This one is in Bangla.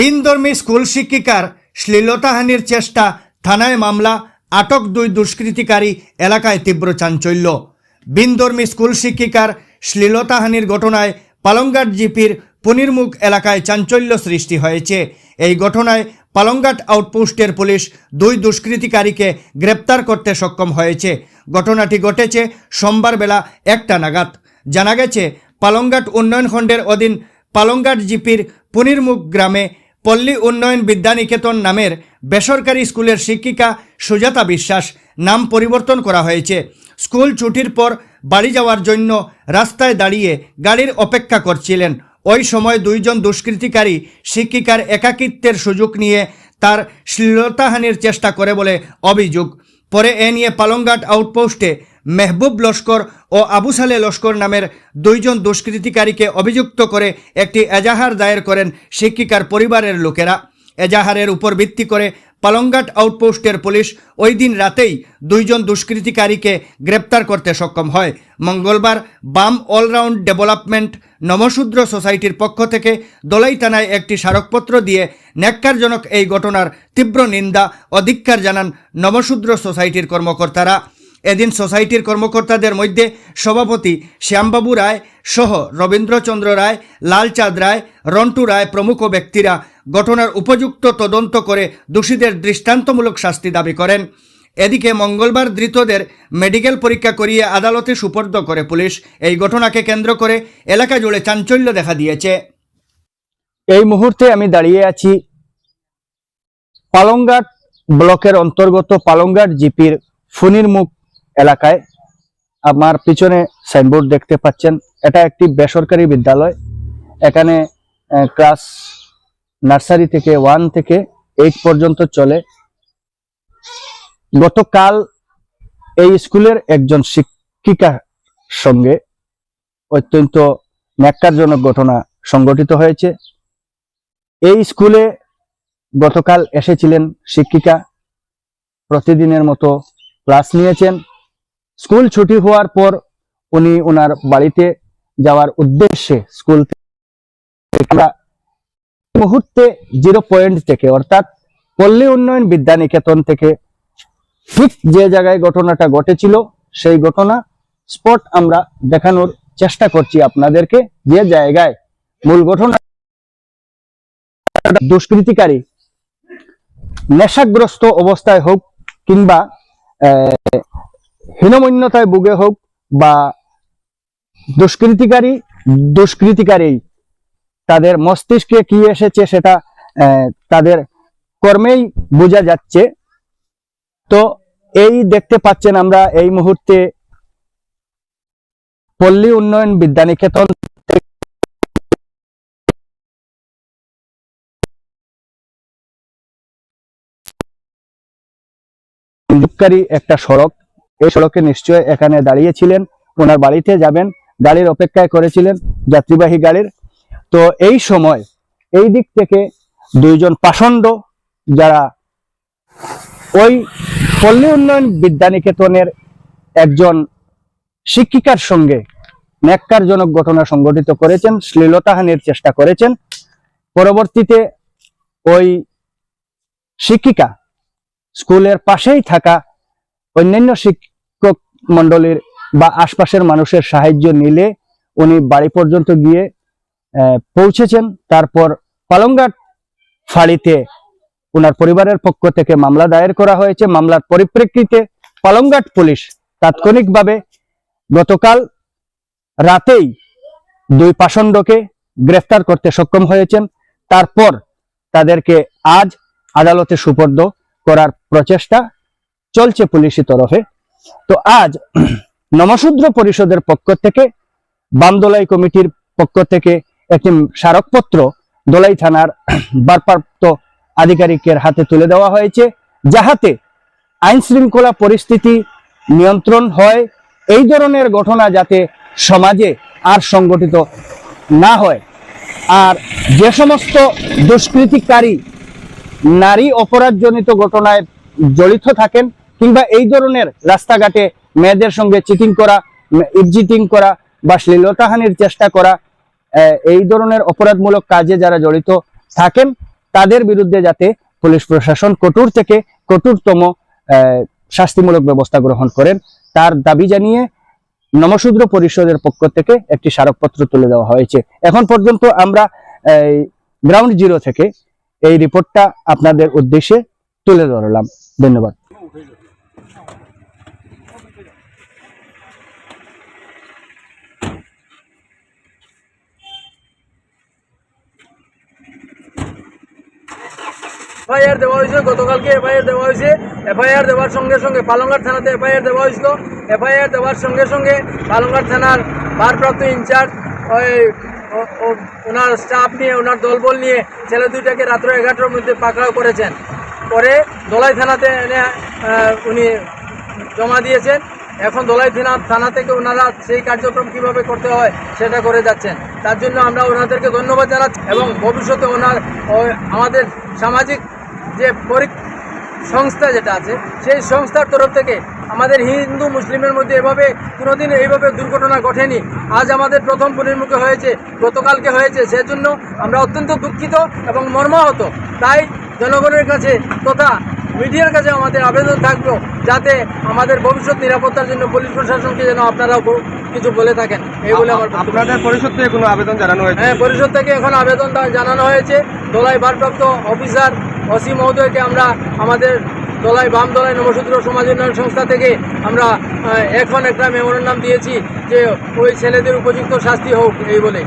ভিনধর্মী স্কুল শিক্ষিকার শ্লীলতাহানির চেষ্টা, থানায় মামলা, আটক দুই দুষ্কৃতিকারী, এলাকায় তীব্র চাঞ্চল্য। ভিনধর্মী স্কুল শিক্ষিকার শ্লীলতাহানির ঘটনায় পালংঘাট জিপির পনিরমুখ এলাকায় চাঞ্চল্য সৃষ্টি হয়েছে। এই ঘটনায় পালংঘাট আউটপোস্টের পুলিশ দুই দুষ্কৃতিকারীকে গ্রেপ্তার করতে সক্ষম হয়েছে। ঘটনাটি ঘটেছে সোমবার বেলা একটা নাগাদ। জানা গেছে পালংঘাট উন্নয়ন খণ্ডের অধীন পালংঘাট জিপির পনিরমুখ গ্রামে পল্লী উন্নয়ন বিদ্যানিকেতন নামের বেসরকারি স্কুলের শিক্ষিকা সুজাতা বিশ্বাস নাম পরিবর্তন করা হয়েছে। স্কুল ছুটির পর বাড়ি যাওয়ার জন্য রাস্তায় দাঁড়িয়ে গাড়ির অপেক্ষা করছিলেন। ওই সময় দুইজন দুষ্কৃতিকারী শিক্ষিকার একাকিত্বের সুযোগ নিয়ে তার শ্লীলতাহানির চেষ্টা করে বলে অভিযোগ। পরে এ নিয়ে পালংঘাট আউটপোস্টে মেহবুব লস্কর ও আবু সালে লস্কর নামের দুইজন দুষ্কৃতিকারীকে অভিযুক্ত করে একটি এজাহার দায়ের করেন শিক্ষিকার পরিবারের লোকেরা। এজাহারের উপর ভিত্তি করে পালংঘাট আউটপোস্টের পুলিশ ওই দিন রাতেই দুইজন দুষ্কৃতিকারীকে গ্রেপ্তার করতে সক্ষম হয়। মঙ্গলবার বাম অলরাউন্ড ডেভেলপমেন্ট নমশূদ্র সোসাইটির পক্ষ থেকে দলাই থানায় একটি স্মারকপত্র দিয়ে ন্যাক্কারজনক এই ঘটনার তীব্র নিন্দা ও ধিক্কার জানান নমশূদ্র সোসাইটির কর্মকর্তারা। এদিন সোসাইটির কর্মকর্তাদের মধ্যে সভাপতি শ্যামবাবু রায় সহ রবীন্দ্রচন্দ্র রায়, লালচাঁদ রায়, রন্টু রায় প্রমুখ ব্যক্তিরা ঘটনার উপযুক্ত তদন্ত করে দোষীদের দৃষ্টান্তমূলক শাস্তি দাবি করেন। এদিকে মঙ্গলবার ধৃতদের মেডিকেল পরীক্ষা করিয়ে আদালতে সুপর্দ করে পুলিশ। এই ঘটনাকে কেন্দ্র করে এলাকা জুড়ে চাঞ্চল্য দেখা দিয়েছে। এই মুহূর্তে আমি দাঁড়িয়ে আছি পালংঘাট ব্লকের অন্তর্গত পালংঘাট জিপির ফুনিরমুখ এলাকায় আমার পিছনে সাইনবোর্ড দেখতে পাচ্ছেন। এটা একটি বেসরকারি বিদ্যালয়। এখানে ক্লাস নার্সারি থেকে ওয়ান থেকে এইট পর্যন্ত চলে। গতকাল এই স্কুলের একজন শিক্ষিকার সঙ্গে অত্যন্ত ন্যাক্কারজনক ঘটনা সংগঠিত হয়েছে। এই স্কুলে গতকাল এসেছিলেন শিক্ষিকা। প্রতিদিনের মতো ক্লাস নিয়েছেন। স্কুল ছুটি হওয়ার পর উনি ওনার বাড়িতে যাওয়ার উদ্দেশ্যে স্কুল মুহূর্তে জিরো পয়েন্ট থেকে, অর্থাৎ পল্লী উন্নয়ন বিদ্যানিকেতন থেকে ঠিক যে জায়গায় ঘটনাটা ঘটেছিল, সেই ঘটনা স্পট আমরা দেখানোর চেষ্টা করছি আপনাদেরকে। যে জায়গায় মূল ঘটনা দুষ্কৃতিকারী নেশাগ্রস্ত অবস্থায় হোক কিংবা হীনমন্যতায় ভুগে হোক বা দুষ্কৃতিকারী দুষ্কৃতিকারী তাদের মস্তিষ্কে কি এসেছে সেটা তাদের কর্মেই বোঝা যাচ্ছে। তো এই দেখতে পাচ্ছেন আমরা এই মুহূর্তে পল্লী উন্নয়ন বিদ্যানিকেতন একটা সড়ক। এই সড়কে নিশ্চয় এখানে দাঁড়িয়েছিলেন, ওনার বাড়িতে যাবেন, গাড়ির অপেক্ষায় করেছিলেন, যাত্রীবাহী গাড়ির। তো এই সময় এই দিক থেকে দুইজন পাষণ্ড যারা ওই পল্লী উন্নয়ন বিদ্যানিকেতনের একজন শিক্ষিকার সঙ্গে ন্যাক্কারজনক ঘটনা সংঘটিত করেছেন শ্লীলতাহানির চেষ্টা করেছেন, পরবর্তীতে ওই শিক্ষিকা স্কুলের পাশেই থাকা অন্যান্য মন্ডলীর বা আশপাশের মানুষের সাহায্য নিলে উনি বাড়ি পর্যন্ত গিয়ে পৌঁছেছেন। তারপর পালংঘাট ফাঁড়িতে ওনার পরিবারের পক্ষ থেকে মামলা দায়ের করা হয়েছে। মামলার পরিপ্রেক্ষিতে পালংঘাট পুলিশ তাৎক্ষণিকভাবে গতকাল রাতেই দুই পাষণ্ডকে গ্রেফতার করতে সক্ষম হয়েছেন। তারপর তাদেরকে আজ আদালতে সুপর্দ করার প্রচেষ্টা চলছে পুলিশি তরফে। তো আজ নমশূদ্র পরিষদের পক্ষ থেকে, বামদোলাই কমিটির পক্ষ থেকে একটি স্মারকপত্র দোলাই থানার ভারপ্রাপ্ত আধিকারিকের হাতে তুলে দেওয়া হয়েছে, যাহাতে আইন শৃঙ্খলা পরিস্থিতি নিয়ন্ত্রণ হয়। এই ধরনের ঘটনা যাতে সমাজে আর সংগঠিত না হয়। আর যে সমস্ত দুষ্কৃতিকারী, নারী অপরাধজনিত ঘটনায় জড়িত থাকেন কিংবা এই ধরনের রাস্তাঘাটে মেয়েদের সঙ্গে চিটিং করা ইবজিটিং করা বা শ্লীলতাহানির চেষ্টা করা এই ধরনের অপরাধমূলক কাজে যারা জড়িত থাকেন, তাদের বিরুদ্ধে যাতে পুলিশ প্রশাসন কঠোর থেকে কঠোরতম শাস্তিমূলক ব্যবস্থা গ্রহণ করেন, তার দাবি জানিয়ে নমশূদ্র পরিষদের পক্ষ থেকে একটি স্মারকপত্র তুলে দেওয়া হয়েছে। এখন পর্যন্ত আমরা গ্রাউন্ড জিরো থেকে এই রিপোর্টটা আপনাদের উদ্দেশ্যে তুলে ধরলাম। ধন্যবাদ। এফআইআর দেওয়া হয়েছে, গতকালকে এফআইআর দেওয়া হয়েছে। এফআইআর দেওয়ার সঙ্গে সঙ্গে পালংঘাট থানাতে এফআইআর দেওয়া হয়েছিল। এফআইআর দেওয়ার সঙ্গে সঙ্গে পালংঘাট থানার ভারপ্রাপ্ত ইনচার্জ, ওই ওনার স্টাফ নিয়ে, ওনার দলবল নিয়ে ছেলে দুইটাকে রাত্র এগারোটার মধ্যে পাকড়াও করেছেন। পরে দলাই থানাতে এনে উনি জমা দিয়েছেন। এখন দলাই থানা থানা থেকে ওনারা সেই কার্যক্রম কীভাবে করতে হয় সেটা করে যাচ্ছেন। তার জন্য আমরা ওনাদেরকে ধন্যবাদ জানাচ্ছি এবং ভবিষ্যতে ওনার আমাদের সামাজিক যে পরি সংস্থা যেটা আছে সেই সংস্থার তরফ থেকে আমাদের হিন্দু মুসলিমের মধ্যে এভাবে কোনোদিন এইভাবে দুর্ঘটনা ঘটেনি। আজ আমাদের প্রথম পরিণমুখে হয়েছে গতকালকে হয়েছে সেজন্য আমরা অত্যন্ত দুঃখিত এবং মর্মাহত। তাই জনগণের কাছে তথা মিডিয়ার কাছে আমাদের আবেদন থাকল যাতে আমাদের ভবিষ্যৎ নিরাপত্তার জন্য পুলিশ প্রশাসনকে যেন আপনারা কিছু বলে থাকেন। এই বলে আমার আপনাদের পরিষদ থেকে কোনো আবেদন জানানো হয়েছে? হ্যাঁ পরিষদ থেকে এখন আবেদন জানানো হয়েছে। দোলাই ভারপ্রাপ্ত অফিসার অসীম মহোদয়কে আমরা আমাদের দলায় বাম দলায় নবসূত্র সমাজ উন্নয়ন সংস্থা থেকে আমরা এখন একটা মেমোরেন্ডাম দিয়েছি যে ওই ছেলেদের উপযুক্ত শাস্তি হোক এই বলে।